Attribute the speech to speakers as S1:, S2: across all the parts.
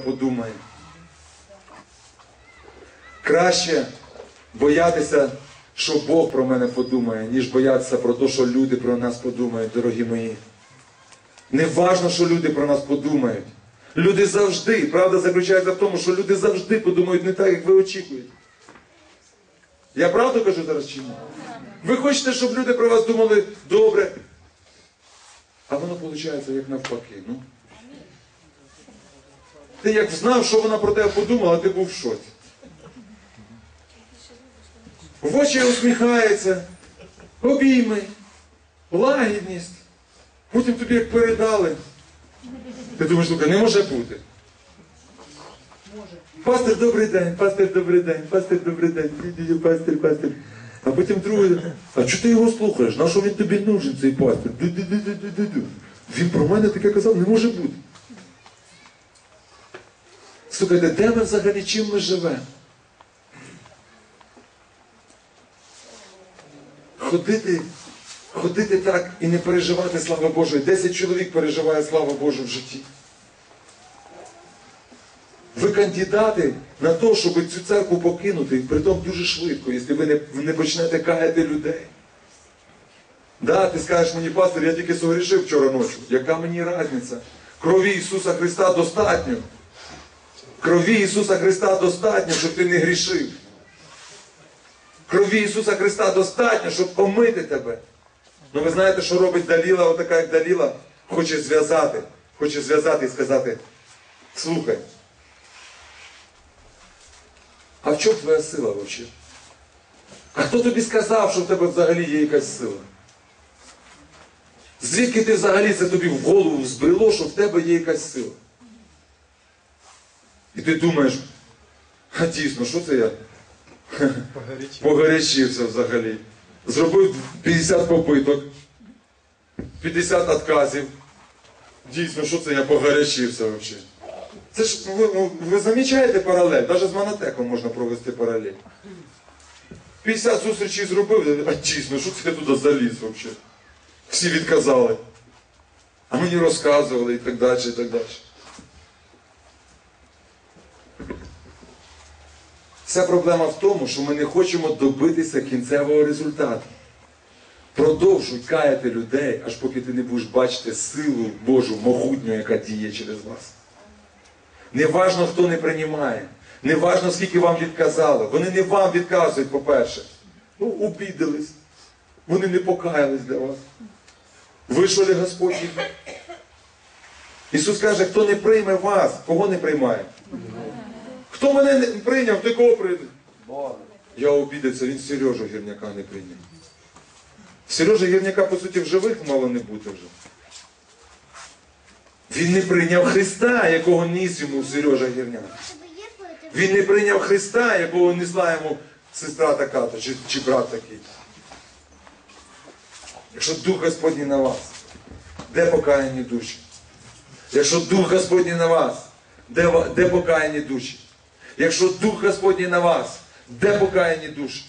S1: подумає. Краще боятися, що Бог про мене подумає, ніж боятися про те, що люди про нас подумають, дорогі мої. Не важно, що люди про нас подумають. Люди завжди, правда заключається в тому, що люди завжди подумають не так, як ви очікуєте. Я правду кажу зараз чи ні? Ви хочете, щоб люди про вас думали добре. А воно виходить як навпаки. Ну. Ти як знав, що вона про тебе подумала, ти був в шоці. В очі усміхається, обійми, лагідність. Потім тобі як передали. Ти думаєш, слухай, не може бути. Пастир, добрий день, пастир, добрий день, пастир, добрий день, пастир, пастир. А потім другий, а чого ти його слухаєш? На що він тобі нужен, цей пастир? Він про мене таке казав, не може бути. Слухайте, де ми взагалі чим ми живемо? Ходити, ходити так і не переживати слава Божої. Десять чоловік переживає славу Божу в житті. Ви кандидати на те, щоб цю церкву покинути, і притом дуже швидко, якщо ви не, не почнете каяти людей. Да, ти скажеш мені, пастор, я тільки согрішив вчора ночі. Яка мені різниця? Крові Ісуса Христа достатньо. Крові Ісуса Христа достатньо, щоб ти не грішив. Крові Ісуса Христа достатньо, щоб помити тебе. Ну ви знаєте, що робить Даліла, отака як Даліла, хоче зв'язати, хоче зв'язати і сказати, слухай. А в чому твоя сила взагалі? А хто тобі сказав, що в тебе взагалі є якась сила? Звідки ти взагалі це тобі в голову збрело, що в тебе є якась сила? І ти думаєш, а дійсно, що це я? Погарячився взагалі. Зробив 50 попиток, 50 отказів. Дійсно, що це я погарячився взагалі? Це ж ви, ви, ви замічаєте паралель? Навіть з монотеком можна провести паралель. 50 зустрічей зробив, а дійсно, що це я туди заліз взагалі? Всі відказали. А мені розказували і так далі, і так далі. Вся проблема в тому, що ми не хочемо добитися кінцевого результату. Продовжуй каяти людей, аж поки ти не будеш бачити силу Божу могутню, яка діє через вас. Неважно, хто не приймає. Неважно, скільки вам відказали. Вони не вам відказують, по-перше. Ну, обідались. Вони не покаялись для вас. Вийшов ли Господь? Ісус каже, хто не прийме вас, кого не приймає? Хто мене не прийняв, ти кого прийде? Я обідався, він Сережу гірняка не прийняв. Сережа гірняка, по суті, в живих мало не бути вже. Він не прийняв Христа, якого ніс йому Сережа гірняк. Він не прийняв Христа, якого несла йому сестра така чи, чи брат такий. Якщо Дух Господній на вас, де покаяні душі? Якщо Дух Господній на вас, де, де покаяні душі? Якщо Дух Господній на вас, де покаяні душі?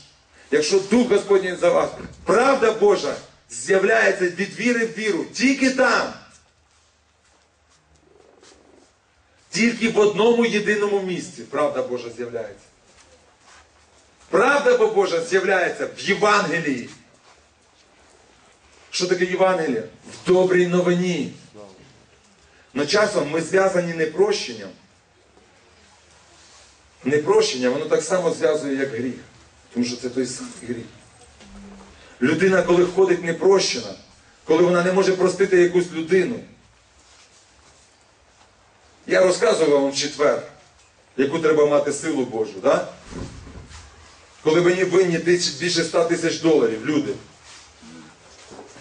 S1: Якщо Дух Господній за вас, правда Божа з'являється від віри в віру, тільки там. Тільки в одному єдиному місці правда Божа з'являється. Правда Божа з'являється в Євангелії. Що таке Євангеліє? В добрій новині. Но часом ми зв'язані не прощенням. Не прощення, воно так само зв'язує, як гріх. Тому що це той самий гріх. Людина, коли ходить непрощена, коли вона не може простити якусь людину. Я розказував вам в четвер, яку треба мати силу Божу, да? коли мені винні більше 100 тисяч доларів, люди.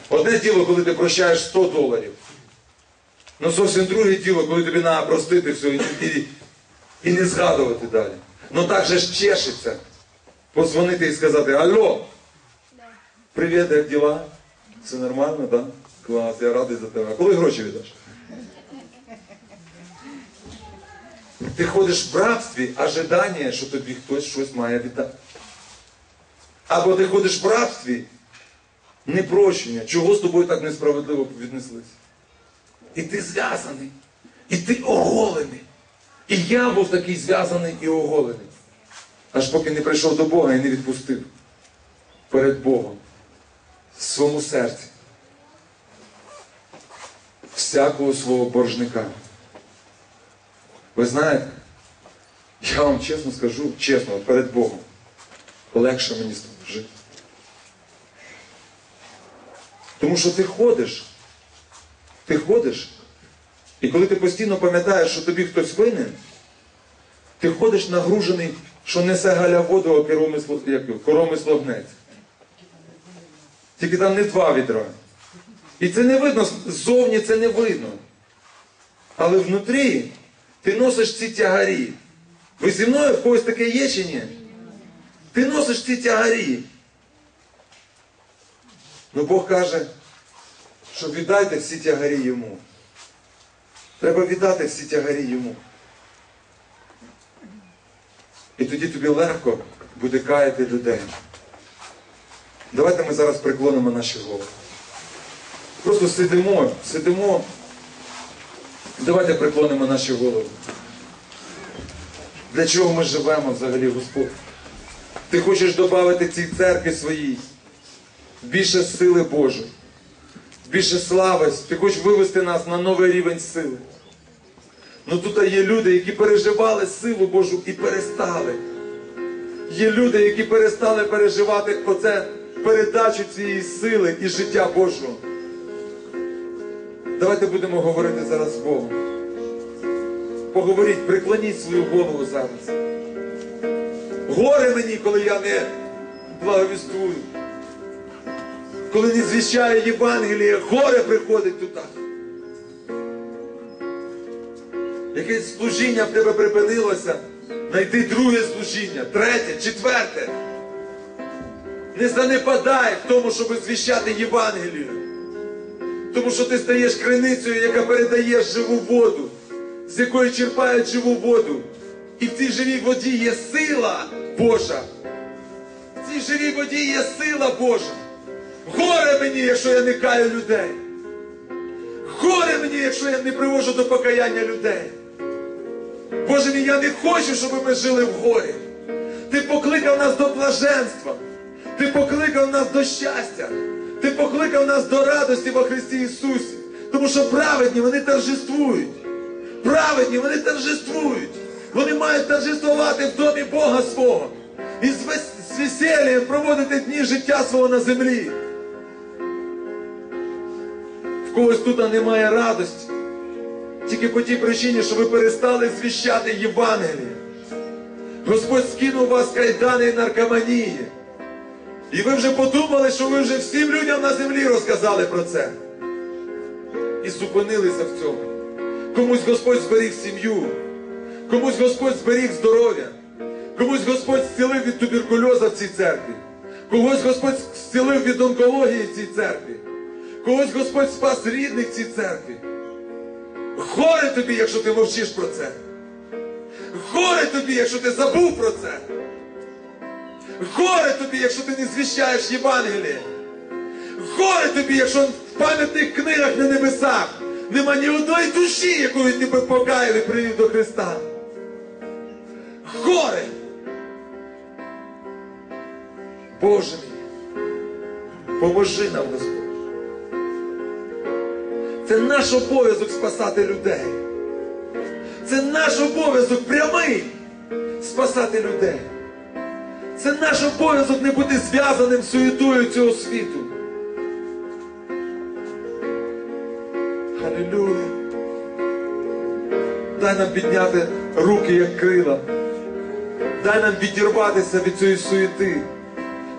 S1: Одне діло, коли ти прощаєш 100 доларів. Ну зовсім друге діло, коли тобі треба простити все і, і, і не згадувати далі. Ну так же ж чешеться. Позвонити і сказати, алло, привіт, як діла? Все нормально, так? Клас, я радий за тебе. А коли гроші віддаш? Ти ходиш в рабстві, ожидання, що тобі хтось щось має віддати. Або ти ходиш в рабстві, непрощення, чого з тобою так несправедливо віднеслися. І ти зв'язаний, і ти оголений. І я був такий зв'язаний і оголений. Аж поки не прийшов до Бога і не відпустив перед Богом в своєму серці всякого свого боржника. Ви знаєте, я вам чесно скажу, чесно, перед Богом, легше мені жити. Тому що ти ходиш, ти ходиш, і коли ти постійно пам'ятаєш, що тобі хтось винен, ти ходиш нагружений, що несе галя воду, а коромисло, як коромисло гнець. Тільки там не два відра. І це не видно, ззовні це не видно. Але внутрі ти носиш ці тягарі. Ви зі мною в когось таке є чи ні? Ти носиш ці тягарі. Ну Бог каже, що віддайте всі тягарі йому. Треба віддати всі тягарі йому. І тоді тобі легко буде каяти людей. Давайте ми зараз приклонимо наші голови. Просто сидимо, сидимо. Давайте приклонимо наші голови. Для чого ми живемо взагалі, Господь? Ти хочеш додати цій церкві своїй більше сили Божої, більше слави. Ти хочеш вивести нас на новий рівень сили. Ну тут є люди, які переживали силу Божу і перестали. Є люди, які перестали переживати оце передачу цієї сили і життя Божого. Давайте будемо говорити зараз з Богом. Поговоріть, приклоніть свою голову зараз. Горе мені, коли я не благовістую. Коли не звіщаю Євангеліє, горе приходить туди. Якесь служіння в тебе припинилося, знайди друге служіння, третє, четверте. Не занепадай в тому, щоб звіщати Євангелію. Тому що ти стаєш криницею, яка передає живу воду, з якої черпають живу воду. І в цій живій воді є сила Божа. В цій живій воді є сила Божа. Горе мені, якщо я не каю людей. Горе мені, якщо я не привожу до покаяння людей. Боже мій, я не хочу, щоб ми жили в горі. Ти покликав нас до блаженства. Ти покликав нас до щастя. Ти покликав нас до радості во Христі Ісусі. Тому що праведні вони торжествують. Праведні вони торжествують. Вони мають торжествувати в домі Бога свого. І з вес- з весіллям проводити дні життя свого на землі. В когось тут немає радості. Тільки по тій причині, що ви перестали звіщати Євангеліє. Господь скинув вас кайдани і наркоманії. І ви вже подумали, що ви вже всім людям на землі розказали про це. І зупинилися в цьому. Комусь Господь зберіг сім'ю, комусь Господь зберіг здоров'я, комусь Господь зцілив від туберкульоза в цій церкві, когось Господь зцілив від онкології в цій церкві, когось Господь спас рідних в цій церкві. Горе тобі, якщо ти мовчиш про це. Горе тобі, якщо ти забув про це. Горе тобі, якщо ти не звіщаєш Євангеліє. Горе тобі, якщо в пам'ятних книгах на небесах нема ні одної душі, яку він тебе покаяв і привів до Христа. Горе! Боже мій, поможи нам, Господь. Це наш обов'язок спасати людей. Це наш обов'язок прямий спасати людей. Це наш обов'язок не бути зв'язаним з суєтою цього світу. Халілюя. Дай нам підняти руки, як крила. Дай нам відірватися від цієї суєти,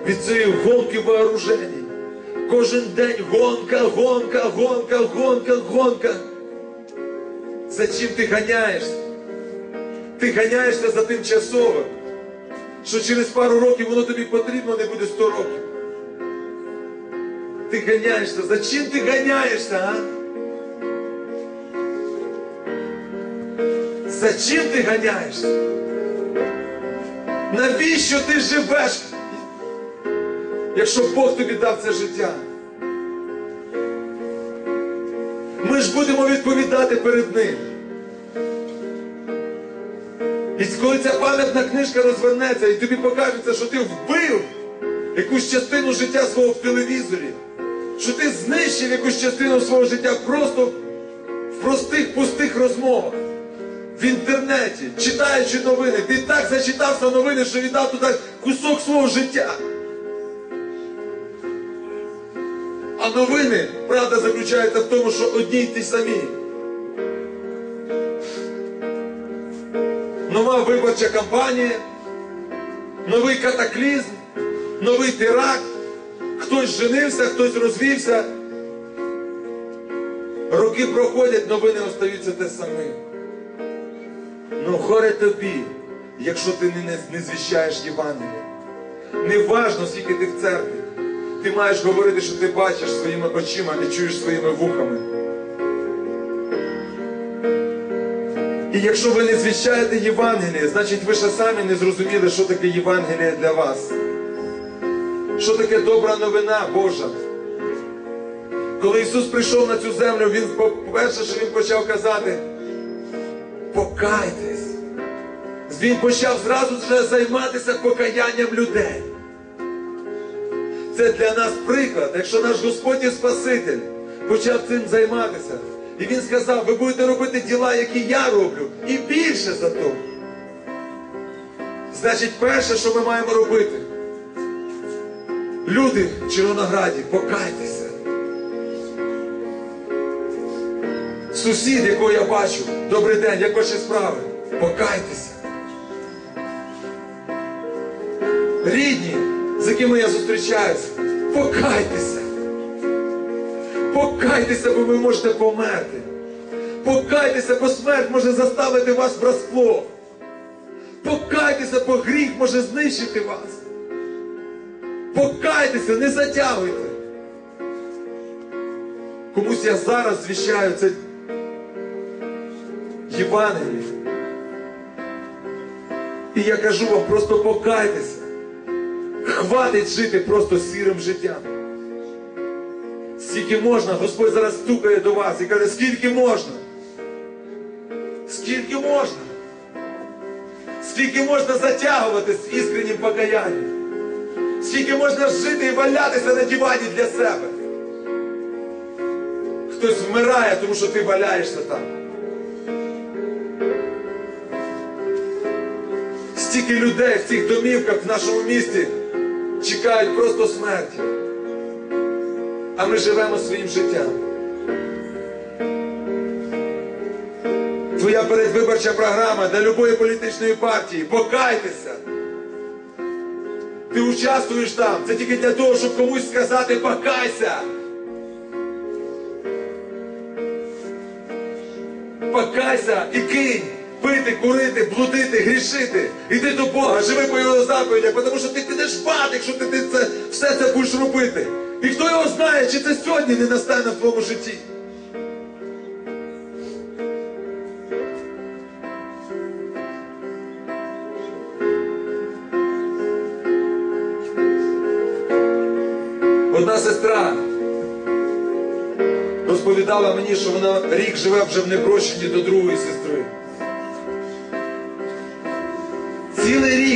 S1: від цієї гонки вооружені. Кожен день гонка, гонка, гонка, гонка, гонка. За чим ти ганяєшся? Ти ганяєшся за тимчасовим, що через пару років воно тобі потрібно не буде 100 років. Ти ганяєшся. За чим ти ганяєшся, а? За чим ти ганяєшся? Навіщо ти живеш, якщо Бог тобі дав це життя? Ми ж будемо відповідати перед Ним. І коли ця пам'ятна книжка розвернеться, і тобі покажеться, що ти вбив якусь частину життя свого в телевізорі, що ти знищив якусь частину свого життя просто в простих пустих розмовах. В інтернеті, читаючи новини, ти так зачитався новини, що віддав туди кусок свого життя. Новини, правда, заключається в тому, що одні й ті самі. Нова виборча кампанія, новий катаклізм, новий теракт, хтось женився, хтось розвівся. Роки проходять, новини остаються те саме. Ну, горе тобі, якщо ти не, не звіщаєш Євангелія. Не важно, скільки ти в церкві. Ти маєш говорити, що ти бачиш своїми очима і чуєш своїми вухами. І якщо ви не звіщаєте Євангеліє, значить ви ще самі не зрозуміли, що таке Євангеліє для вас. Що таке добра новина Божа. Коли Ісус прийшов на цю землю, Він перше, що Він почав казати, покайтесь. Він почав зразу вже займатися покаянням людей. Це для нас приклад, якщо наш Господь і Спаситель почав цим займатися. І Він сказав, ви будете робити діла, які я роблю, і більше за то. Значить, перше, що ми маємо робити, люди в Червонограді, покайтеся. Сусід, якого я бачу, добрий день, як ваші справи? Покайтеся. Якими я зустрічаюся, покайтеся. Покайтеся, бо ви можете померти. Покайтеся, бо смерть може заставити вас врасплох. Покайтеся, бо гріх може знищити вас. Покайтеся, не затягуйте. Комусь я зараз звіщаю це Євангеліє. І я кажу вам, просто покайтеся. Хватить жити просто сірим життям. Скільки можна, Господь зараз стукає до вас і каже, скільки можна? Скільки можна? Скільки можна затягувати з іскреннім покаянням? Скільки можна жити і валятися на дивані для себе? Хтось вмирає, тому що ти валяєшся там. Стільки людей в цих домівках в нашому місті чекають просто смерті. А ми живемо своїм життям. Твоя передвиборча програма для любої політичної партії. Покайтеся. Ти участвуєш там. Це тільки для того, щоб комусь сказати покайся. Покайся і кинь. Пити, курити, блудити, грішити. Іди до Бога, живи по його заповідях, тому що ти підеш в якщо ти, ти це, все це будеш робити. І хто його знає, чи це сьогодні не настане в твоєму житті. Одна сестра розповідала мені, що вона рік живе вже в непрощенні до другої сестри.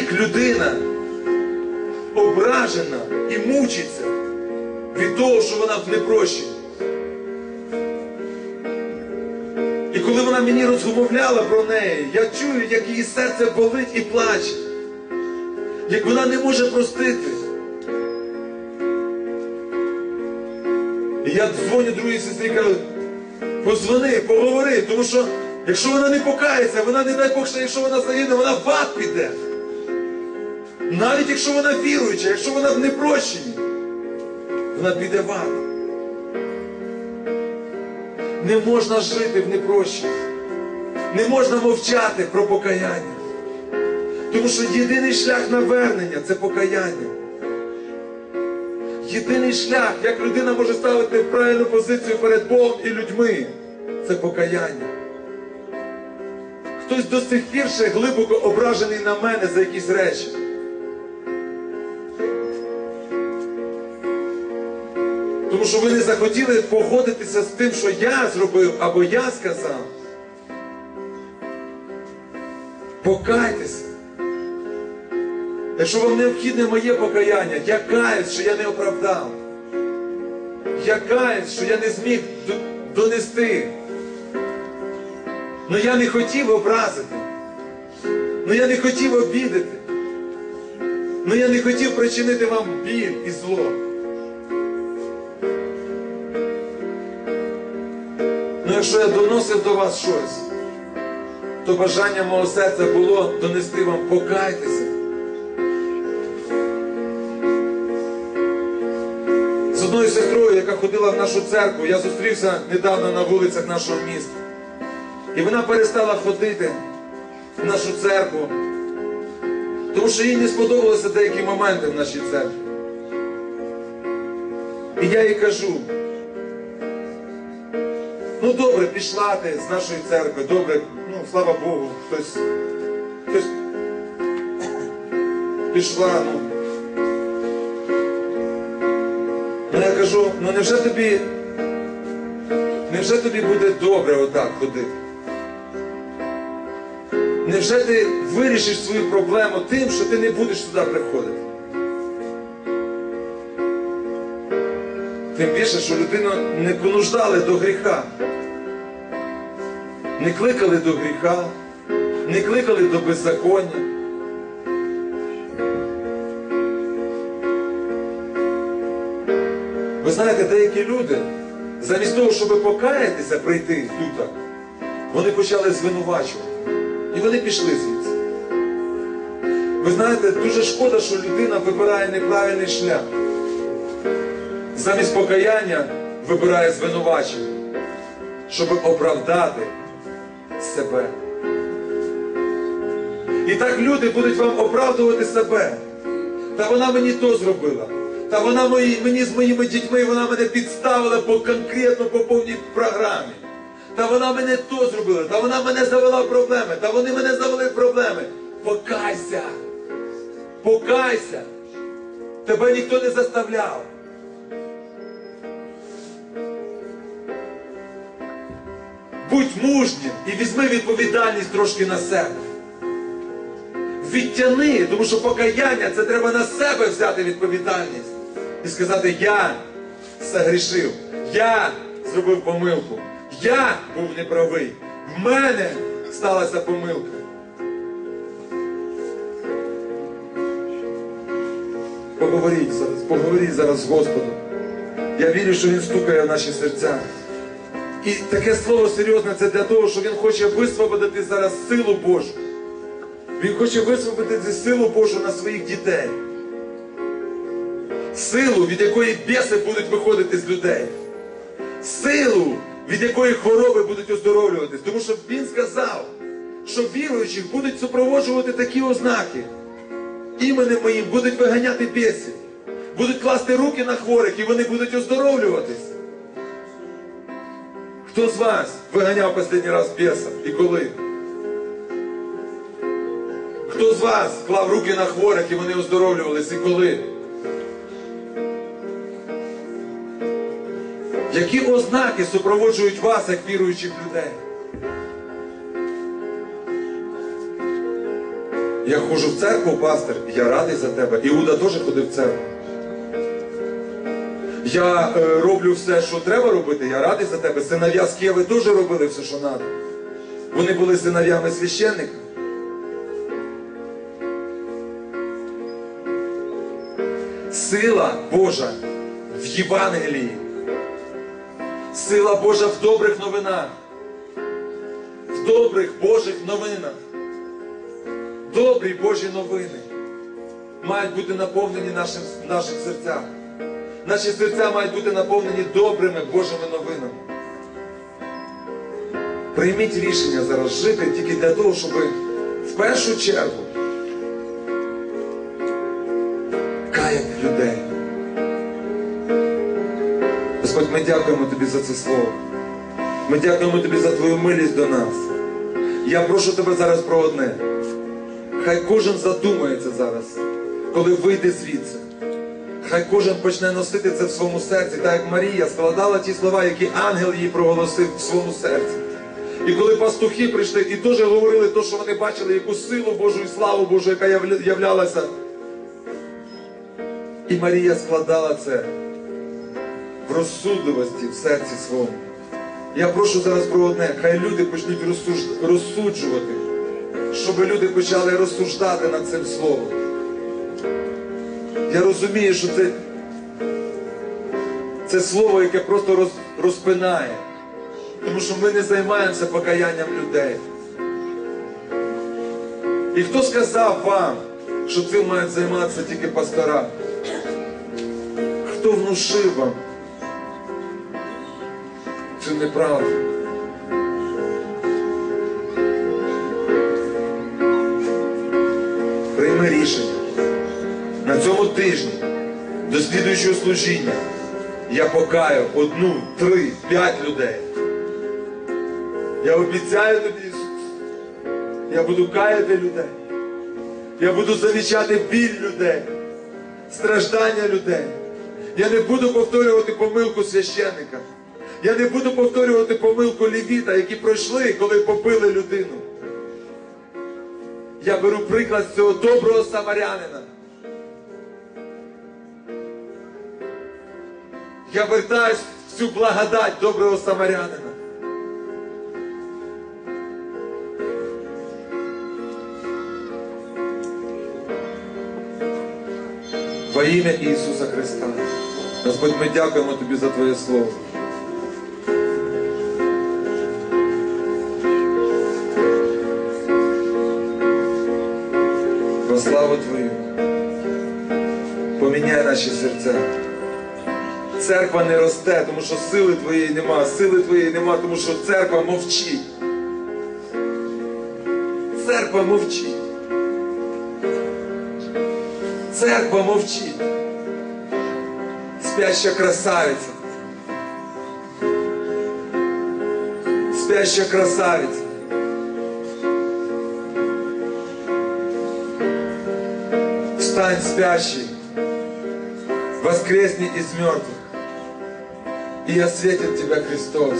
S1: Рік людина ображена і мучиться від того, що вона в непрощенні. І коли вона мені розмовляла про неї, я чую, як її серце болить і плаче, як вона не може простити. І я дзвоню другій сестрі кажу, позвони, поговори, тому що якщо вона не покається, вона не дай Бог, що якщо вона загине, вона в ад піде. Навіть якщо вона віруюча, якщо вона в непрощенні, вона піде в. Не можна жити в непрощенні. Не можна мовчати про покаяння. Тому що єдиний шлях навернення це покаяння. Єдиний шлях, як людина може ставити правильну позицію перед Богом і людьми, це покаяння. Хтось до сих пір ще глибоко ображений на мене за якісь речі. Що ви не захотіли погодитися з тим, що я зробив або я сказав. Покайтеся. Якщо вам необхідне моє покаяння, я каюсь, що я не оправдав. Я каюсь, що я не зміг донести. Ну я не хотів образити. Ну я не хотів обідати. Ну я не хотів причинити вам біль і зло. Якщо я доносив до вас щось, то бажання мого серця було донести вам покайтеся. З одною сестрою, яка ходила в нашу церкву, я зустрівся недавно на вулицях нашого міста. І вона перестала ходити в нашу церкву, тому що їй не сподобалися деякі моменти в нашій церкві. І я їй кажу, ну добре, пішла ти з нашої церкви, добре, ну слава Богу, хтось, хтось пішла, ну. Ну я кажу, ну невже тобі, невже тобі буде добре отак ходити? Невже ти вирішиш свою проблему тим, що ти не будеш сюди приходити? Тим більше, що людину не понуждали до гріха. Не кликали до гріха, не кликали до беззаконня. Ви знаєте, деякі люди, замість того, щоб покаятися, прийти тут, вони почали звинувачувати. І вони пішли звідси. Ви знаєте, дуже шкода, що людина вибирає неправильний шлях. Замість покаяння вибирає звинувачення, щоб оправдати себе. І так люди будуть вам оправдувати себе. Та вона мені то зробила. Та вона мої, мені з моїми дітьми, вона мене підставила по конкретно по повній програмі. Та вона мене то зробила, та вона мене завела в проблеми, та вони мене завели в проблеми. Покайся! Покайся! Тебе ніхто не заставляв. Будь мужнім і візьми відповідальність трошки на себе. Відтяни, тому що покаяння це треба на себе взяти відповідальність і сказати, я согрішив, я зробив помилку, я був неправий, в мене сталася помилка. Поговоріть зараз, поговоріть зараз з Господом. Я вірю, що Він стукає в наші серця. І таке слово серйозне це для того, що Він хоче висвободити зараз силу Божу. Він хоче висвободити силу Божу на своїх дітей. Силу, від якої біси будуть виходити з людей. Силу, від якої хвороби будуть оздоровлюватись. Тому що він сказав, що віруючих будуть супроводжувати такі ознаки. Іменем моїм будуть виганяти бісів, будуть класти руки на хворих і вони будуть оздоровлюватись. Хто з вас виганяв останній раз біса і коли? Хто з вас клав руки на хворих і вони оздоровлювались і коли? Які ознаки супроводжують вас, як віруючих людей? Я ходжу в церкву, пастор, я радий за тебе. Іуда теж ходив в церкву. Я е, роблю все, що треба робити, я радий за тебе. Синов'я з Києва теж робили все, що треба. Вони були синов'ями священника. Сила Божа в Євангелії. Сила Божа в добрих новинах. В добрих Божих новинах. Добрі Божі новини мають бути наповнені нашим, наших серцях. Наші серця мають бути наповнені добрими Божими новинами. Прийміть рішення зараз жити тільки для того, щоб в першу чергу каяти людей. Господь, ми дякуємо Тобі за це слово. Ми дякуємо Тобі за Твою милість до нас. Я прошу тебе зараз про одне. Хай кожен задумається зараз, коли вийде звідси. Хай кожен почне носити це в своєму серці, так як Марія складала ті слова, які ангел їй проголосив в своєму серці. І коли пастухи прийшли і теж говорили те, що вони бачили, яку силу Божу і славу Божу, яка являлася. І Марія складала це в розсудливості в серці своєму. Я прошу зараз про одне, хай люди почнуть розсуджувати, щоб люди почали розсуждати над цим словом. Я розумію, що це, це слово, яке просто роз, розпинає. Тому що ми не займаємося покаянням людей. І хто сказав вам, що цим мають займатися тільки пастора? Хто внушив вам цю неправду? Тижні до слідуючого служіння я покаю одну, три, п'ять людей. Я обіцяю тобі, Ісус, я буду каяти людей. Я буду замічати біль людей, страждання людей. Я не буду повторювати помилку священника. Я не буду повторювати помилку лівіта, які пройшли, коли побили людину. Я беру приклад цього доброго самарянина. Я вертаюсь в цю благодать доброго самарянина. Во ім'я Ісуса Христа. Господь, ми дякуємо Тобі за Твоє Слово. Во славу Твою. Поміняй наші серця. Церква не росте, тому що сили Твоєї нема, сили Твоєї нема, тому що церква мовчить. Церква мовчить. Церква мовчить. Спяща красавиця. Спяща красавиця. Встань, спящий, воскресни из мертвых, и осветит тебя Христос.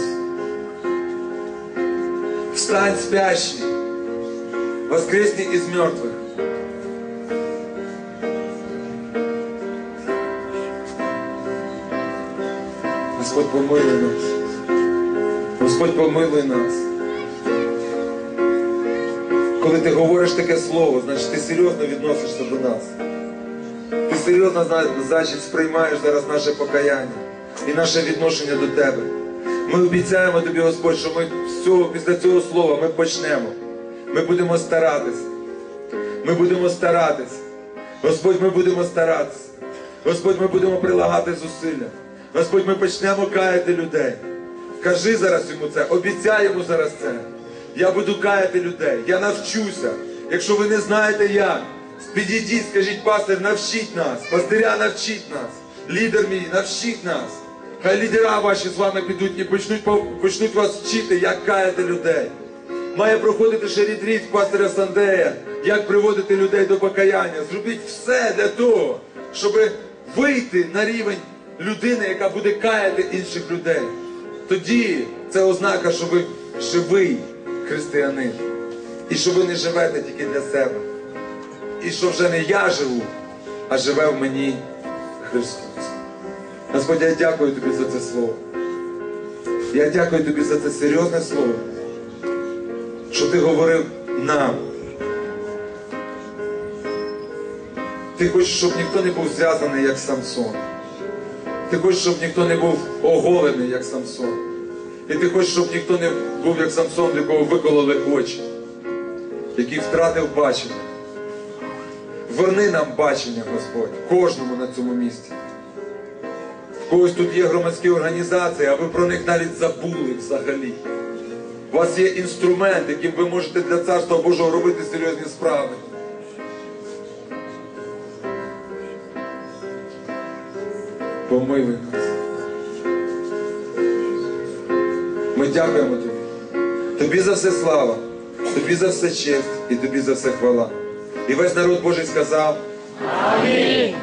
S1: Встань, спящий, воскресни из мертвых, Господь помилуй нас. Господь помилуй нас. Коли ти говориш таке слово, значить ти серйозно відносишся до нас. Ти серйозно зна- значить сприймаєш зараз наше покаяння і наше відношення до тебе. Ми обіцяємо тобі, Господь, що ми з цього, після цього слова ми почнемо. Ми будемо старатись. Ми будемо старатись. Господь, ми будемо старатись. Господь, ми будемо прилагати зусилля. Господь, ми почнемо каяти людей. Кажи зараз йому це, обіцяй йому зараз це. Я буду каяти людей, я навчуся. Якщо ви не знаєте як, підійдіть, скажіть, пастир, навчіть нас, пастиря навчіть нас, лідер мій, навчіть нас. Хай лідера ваші з вами підуть і почнуть, почнуть вас вчити, як каяти людей. Має проходити ще ретріт пастиря Сандея, як приводити людей до покаяння. Зробіть все для того, щоб вийти на рівень людини, яка буде каяти інших людей. Тоді це ознака, що ви живий християнин. І що ви не живете тільки для себе. І що вже не я живу, а живе в мені Христос. Господь, я дякую тобі за це слово. Я дякую тобі за це серйозне слово, що ти говорив нам. Ти хочеш, щоб ніхто не був зв'язаний, як Самсон. Ти хочеш, щоб ніхто не був оголений, як Самсон. І ти хочеш, щоб ніхто не був, як Самсон, в якого викололи очі, який втратив бачення. Верни нам бачення, Господь, кожному на цьому місці. Когось тут є громадські організації, а ви про них навіть забули взагалі. У вас є інструмент, яким ви можете для Царства Божого робити серйозні справи. Помилуй нас. Ми дякуємо тобі. Тобі за все слава, тобі за все честь і тобі за все хвала. І весь народ Божий сказав.
S2: Амінь.